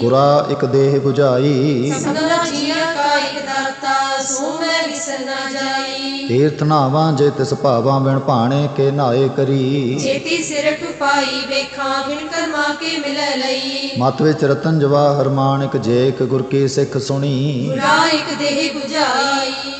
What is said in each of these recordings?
ਗੁਰਾ ਇੱਕ ਦੇਹ 부ਝਾਈ ਸਭਨਾ ਜੀਆ ਕਾ ਇਕ ਦਾਤਾ ਸੋ ਮੈਂ ਵਿਸਰ ਨਾ ਜਾਈ। ਤੀਰਥ ਨਾਵਾਂ ਜੇ ਤਿਸ ਭਾਵਾਂ ਬਿਨ ਭਾਣੇ ਕੇ ਨਾਏ ਕਰੀ। ਜੇਤੀ ਸਿਰ ਟੁਪਾਈ ਵੇਖਾਂ ਬਿਨ ਕਰਮਾ ਕੇ ਮਿਲੈ ਲਈ। ਮਤ ਵਿੱਚ ਰਤਨ ਜਵਾਹਰ ਮਾਣਿਕ ਜੇ ਇੱਕ ਗੁਰ ਕੀ ਸਿੱਖ ਸੁਣੀ। ਗੁਰਾ ਇਕ ਦੇਹ 부ਝਾਈ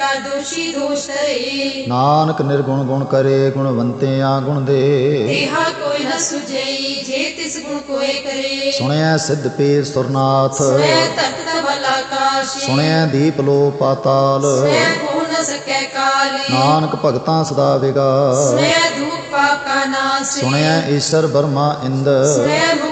ਦੋਸ਼ੀ ਦੋਸ਼ ਤਰੇ ਨਾਨਕ ਨਿਰਗੁਣ ਗੁਣ ਕਰੇ ਗੁਣਵੰਤਿਆਂ ਗੁਣ ਦੇ। ਦੇਹਾ ਕੋਈ ਨ ਸੁਜਈ ਜੇ ਤਿਸ ਗੁਣ ਕੋਏ ਕਰੇ। ਸੁਣਿਆ ਸਿੱਧ ਪੀਰ ਸੁਰਨਾਥ। ਸੁਣਿਆ ਦੀਪ ਲੋ ਪਾਤਾਲ। ਨਾਨਕ ਭਗਤਾਂ ਸਦਾ ਨਾਸ। ਸੁਣਿਆ ਈਸ਼ਰ ਬਰਮਾ ਇੰਦ। ਮੰਦ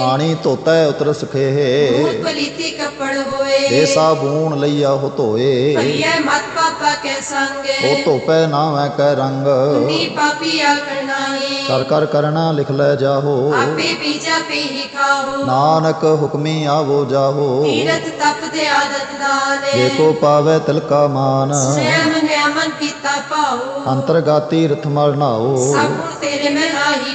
ਪਾਣੀ ਧੋਤੈ ਉਤਰ ਸਖੇ। ਮੂਤ ਪਲੀਤੀ ਕੱਪੜ ਹੋਏ। ਸਾਬੂਨ ਲਈਆ ਹੋ ਧੋਏ। ਭਈਏ ਮਤ ਪਾਪਾ ਕੇ ਉਹ ਸੰਗੇ ਧੋਪੈ ਨਾਵੇਂ ਕੈ ਰੰਗ। ਨੀ ਪਾਪੀ ਆਕੜ ਨਾਹੀ ਕਰ ਕਰ ਕਰਣਾ ਲਿਖ ਲੈ ਜਾਹੋ। ਆਪੇ ਪੀਜਾ ਪੀ ਹੀ ਖਾਓ ਨਾਨਕ ਹੁਕਮੀ ਆਵੋ ਜਾਹੋ। ਤੀਰਥ ਤਪ ਤੇ ਆਦਤ ਦਾਨੇ। ਕੋ ਪਾਵੇ ਤਿਲਕਾ ਮਾਨ। ਸੈਮ ਨਿਆਮਨ ਕੀਤਾ ਪਾਓ ਅੰਤਰਗਾਤੀ ਰਥ ਮਲ ਨਾਓ ਸਭ ਤੇਰੇ ਮੈਂ ਨਾਹੀ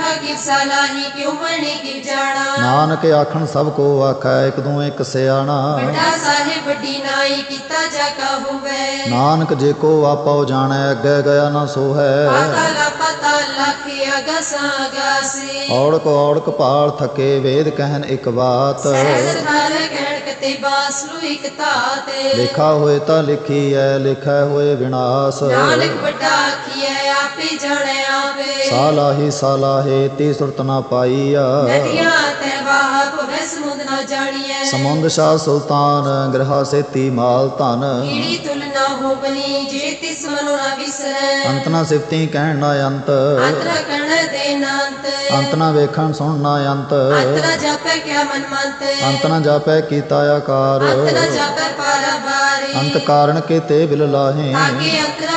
ਕਿਉ ਜਾਣਾ? ਨਾਨਕ ਆਖਣ ਸਭ ਕੋ ਆਖੈ ਇਕ ਦੂ ਇਕ ਸਿਆਣਾ। ਵੱਡਾ ਸਾਹਿਬ ਨਾਈ ਕੀਤਾ ਜਾ ਕਾ ਹੋਵੇ। ਨਾਨਕ ਜੇ ਕੋ ਆਪੋ ਜਾਣੈ ਅੱਗੇ ਗਿਆ ਨਾ ਸੋ ਹੈ ਪਾਤਾਲਾ ਪਤਾਲਾ ਕੀ ਅਗਸਾ ਔੜਕ ਔੜਕ ਪਾਲ ਥਕੇ ਵੇਦ ਕਹਿਨ ਇੱਕ ਬਾਤ। ਸਹਿਜ ਨਾਲ ਕਹਿਣ ਕਤੇ ਬਾਸਲੂ ਇਕ ਤਾਤੇ ਲਿਖਾ ਹੋਏ ਤਾਂ ਲਿਖੀ ਐ ਲਿਖੈ ਹੋਏ ਵਿਨਾਸ਼। ਨਾਨਕ ਵੱਡਾ ਆਖੀਐ ਆਪੇ ਜਾਣੈ ਸਾਲਾਹੀ ਸਾਲਾਹੇ ਤੀ ਸੁਰਤ ਨਾ ਪਾਈਆ ਨਦੀਆਂ ਤੇ ਵਾਹ ਭਵੈ ਸਮੁੰਦ ਨਾ ਜਾਣੀਐ। ਸਮੁੰਦ ਸ਼ਾਹ ਸੁਲਤਾਨ ਗ੍ਰਹਾ ਸੇਤੀ ਮਾਲ ਧਨ। ਕੀੜੀ ਤੁਲ ਨਾ ਹੋ ਬਨੀ ਜੇ ਤਿਸ ਮਨੁ ਨਾ ਵਿਸਰੈ। ਅੰਤ ਨਾ ਸਿਫਤੀ ਕਹਿਣ ਨਾ ਅੰਤ। ਦੇ ਅੰਤ। ਨਾ ਵੇਖਣ ਸੁਣ ਨਾ ਅੰਤ। ਅੰਤਰ ਜਾਪੈ ਕਿਆ ਮਨ ਮੰਤ। ਅੰਤ ਨਾ ਜਾਪੈ ਕੀਤਾ ਆਕਾਰ। ਅੰਤਰ ਜਾਪੈ ਪਾਰਾ ਬਾਰੇ। ਅੰਤ ਕਾਰਣ ਕੀਤੇ ਬਿਲ ਲਾਹੇ। ਆਗੇ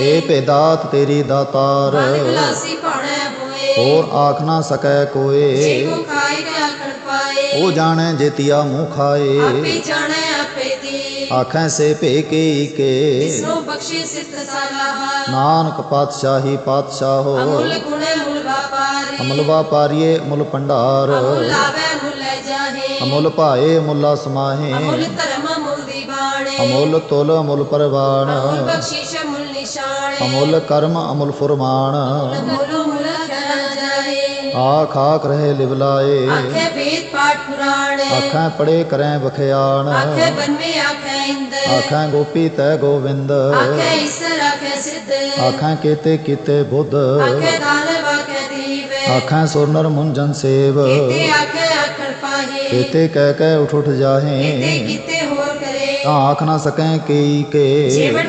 ਏ ਭੇਦਾਤ ਤੇਰੀ ਦਾਤਾਰ। ਮਨ ਗਲਾਸੀ ਭਾਣੈ ਹੋਏ। ਹੋਰ ਆਖ ਨਾ ਸਕੈ ਜੇ ਕੋਏ ਕੋ ਖਾਏ ਗਿਆ ਖੜ ਪਾਏ। ਉਹ ਜਾਣੈ ਜੇਤੀਆ ਮੂੰਹ ਖਾਏ। ਆਪੇ ਜਾਣੈ ਆਪੇ ਦੀ ਆਖੈ ਸੇ ਭੇ ਕੀ ਕੇ। ਜਿਸਨੂੰ ਬਖਸ਼ੇ ਸਲਾਹ ਨਾਨਕ ਪਾਤਸ਼ਾਹੀ ਪਾਤਸ਼ਾਹੋ ਅਮੁੱਲ ਗੁਣੇ ਮੁੱਲ ਵਾਪਾਰੇ ਅਮਲ ਵਾਪਾਰੀਏ ਮੁੱਲ ਭੰਡਾਰ। ਅਮੁੱਲ ਆਵੇ ਮੁੱਲ ਲੈ ਜਾਹੇ। ਅਮੁੱਲ ਭਾਏ ਮੁੱਲਾ ਸਮਾਹੇ ਅਮੁੱਲ ਧਰਮ ਮੁੱਲ ਦੀ ਬਾਣੇ ਅਮੁੱਲ ਤੁਲ ਅਮੁੱਲ ਅਮੁੱਲ ਬਖਸ਼ਿਸ਼ ਅਮੁੱਲ ਕਰਮ ਅਮੁੱਲ ਫੁਰਮਾਨ। ਆਖ ਆਖ ਰਹੇ ਲਿਵਲਾਏ। ਆਖੇ ਵੇਦ ਪਾਠ ਪੁਰਾਣ। ਆਖਾਂ ਪੜੇ ਕਰੈ ਬਖਿਆਣ ਆਖੇ ਬਨਵੇ ਆਖੇ ਇੰਦ। ਆਖਾਂ ਗੋਪੀ ਤੈ ਗੋਵਿੰਦ। ਆਖੇ ਈਸਰ ਆਖੇ ਸਿੱਧ। ਆਖਾਂ ਕੀਤੇ ਕੀਤੇ ਬੁੱਧ। ਆਖੇ ਦਾਨਵ ਆਖੇ ਦੀਵ। ਆਖਾਂ ਸੁਰਨਰ ਮੁੰਜਨ ਸੇਵ। ਕੀਤੇ ਆਖੇ ਆਖਣ ਪਾਹੇ। ਕੀਤੇ ਕਹਿ ਕਹਿ ਉਠ ਉਠ ਜਾਹੇ। ਕੀਤੇ ਹੋਰ ਕਰੇ। ਤਾਂ ਆਖ ਨਾ ਸਕੈ ਕਈ ਕੇ। ਜੀਵਨ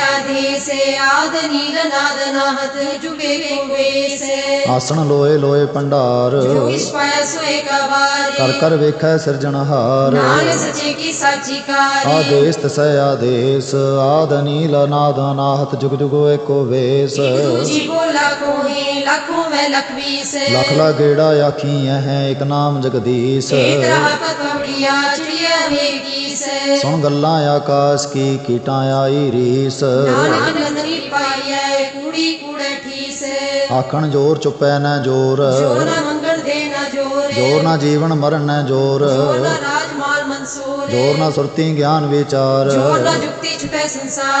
ਆਦੇਸ ਆਦ ਨੀਲ ਨਾਦ ਨਾਹਤ ਜੁਗੇ ਕੋ ਵੇਸ ਆਸਣ ਲੋਏ ਲੋਏ ਭੰਡਾਰ ਪਾਇਆ ਸੋਏ ਕਰ ਕਰ ਵੇਖੈ ਸਿਰਜਣਹਾਰ ਨਾਨਕ ਸੱਚੇ ਕੀ ਸਾਚੀ ਕਾਰੀ। ਆਦੇਸ ਤਸੈ ਆਦੇਸ ਆਦ ਨੀਲ ਨਾਦ ਅਨਾਹਤ ਜੁਗ ਜੁਗ ਏਕੋ ਵੇਸ। ਲੱਖੋਂ ਮੈਂ ਲਖ ਲਾ ਗੇੜਾ ਆਖੀ ਹੈ ਇਕ ਨਾਮ ਜਗਦੀਸ਼। ਏਕ ਰਹਾ ਪਤਵੜੀਆ ਚਿੜੀਆ ਵੇਗੀਸ ਸੁਣ ਗੱਲਾਂ ਆਕਾਸ਼ ਕੀ ਕੀਟਾਂ ਆਈ ਰੀਸ। ਨਾਨਕ ਨੰਦਰੀ ਪਾਈਐ ਕੂੜੀ ਕੂੜੇ ਠੀਸ। ਆਖਣ ਜੋਰ ਚੁੱਪੈ ਨਾ ਜੋਰ। ਦੇ ਜੋਰ। ਜੋਰ ਨਾ ਜੀਵਨ ਮਰਨ ਨਾ ਜੋਰ। ਜੋ ਨਾ ਰਾਜ ਮਾਲ ਮਨਸੂਰ। ਜੋਰ ਨਾ ਸੁਰਤੀ ਗਿਆਨ ਵਿਚਾਰ। ਜੋ ਨਾ ਜੁਗਤੀ ਛੁਟੈ ਸੰਸਾਰ।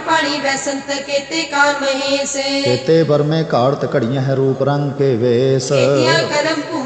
ਬੈਸੰਤ ਕੀਤੇ ਕਾਨ ਮਹੇਸ਼। ਕੇਤੇ ਬਰਮੇ ਘਾੜਤ ਘੜੀਆਂ ਹੈ ਰੂਪ ਰੰਗ ਕੇ ਵੇਸ। ਕੀਤਿਆਂ